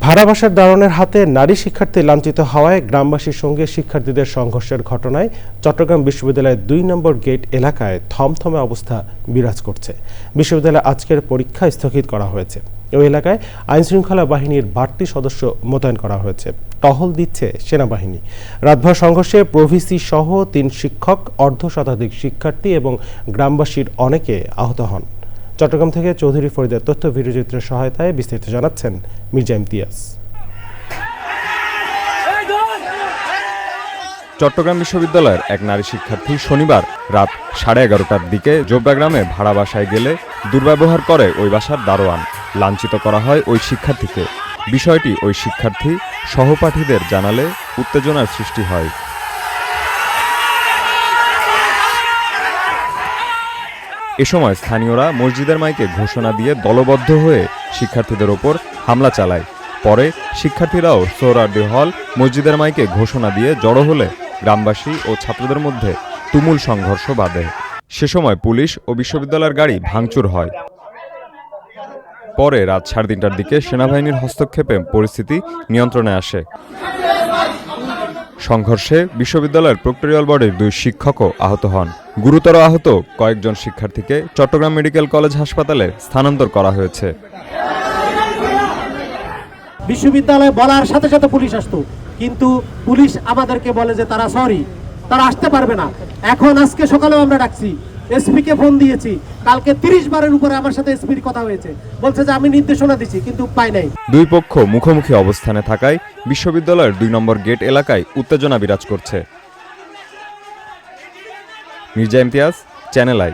ভাড়া বাসার দারোয়ানের হাতে নারী শিক্ষার্থী লাঞ্ছিত হওয়ায় গ্রামবাসীর সঙ্গে শিক্ষার্থীদের সংঘর্ষের ঘটনায় চট্টগ্রাম বিশ্ববিদ্যালয়ের দুই নম্বর গেট এলাকায় থমথমে অবস্থা বিরাজ করছে। বিশ্ববিদ্যালয়ে আজকের পরীক্ষা স্থগিত করা হয়েছে। ওই এলাকায় আইনশৃঙ্খলা বাহিনীর বাড়তি সদস্য মোতায়েন করা হয়েছে। টহল দিচ্ছে সেনাবাহিনী। রাতভর সংঘর্ষে প্রভিসি সহ তিন শিক্ষক, অর্ধ শতাধিক শিক্ষার্থী এবং গ্রামবাসীর অনেকে আহত হন। চট্টগ্রাম থেকে চৌধুরী ফরিদের তথ্য ভিডিওচিত্রের সহায়তায় বিস্তারিত জানাচ্ছেন মির্জা ইমতিয়াজ। চট্টগ্রাম বিশ্ববিদ্যালয়ের এক নারী শিক্ষার্থী শনিবার রাত সাড়ে এগারোটার দিকে জোবরা গ্রামে ভাড়া বাসায় গেলে দুর্ব্যবহার করে ওই বাসার দারোয়ান। লাঞ্ছিত করা হয় ওই শিক্ষার্থীকে। বিষয়টি ওই শিক্ষার্থী সহপাঠীদের জানালে উত্তেজনার সৃষ্টি হয়। এ সময় স্থানীয়রা মসজিদের মাইকে ঘোষণা দিয়ে দলবদ্ধ হয়ে শিক্ষার্থীদের ওপর হামলা চালায়। পরে শিক্ষার্থীরাও সোহরার্দি হল মসজিদের মাইকে ঘোষণা দিয়ে জড়ো হলে গ্রামবাসী ও ছাত্রদের মধ্যে তুমুল সংঘর্ষ বাধে। সে সময় পুলিশ ও বিশ্ববিদ্যালয়ের গাড়ি ভাঙচুর হয়। পরে রাত সাড়ে তিনটার দিকে সেনাবাহিনীর হস্তক্ষেপে পরিস্থিতি নিয়ন্ত্রণে আসে। সংঘর্ষে বিশ্ববিদ্যালয়ের প্রক্টোরিয়াল বোর্ডের দুই শিক্ষকও আহত হন। গুরুতর আহত কয়েকজন শিক্ষার্থীকে চট্টগ্রাম মেডিকেল কলেজ হাসপাতালে স্থানান্তর করা হয়েছে। বিশ্ববিদ্যালয়ে বলার সাথে সাথে পুলিশ আসতো। কিন্তু পুলিশ আমাদেরকে বলে যে তারা সরি তারা আসতে পারবে না। এখন আজকে সকালেও আমরা ডাকছি এসপি কে ফোন দিয়েছি। কালকে তিরিশ বারের উপরে আমার সাথে এসপির কথা হয়েছে। বলছে যে আমি নির্দেশনা দিছি কিন্তু পাই নাই। দুই পক্ষ মুখোমুখি অবস্থানে থাকায় বিশ্ববিদ্যালয়ের দুই নম্বর গেট এলাকায় উত্তেজনা বিরাজ করছে। Mirza Imtiaz channel I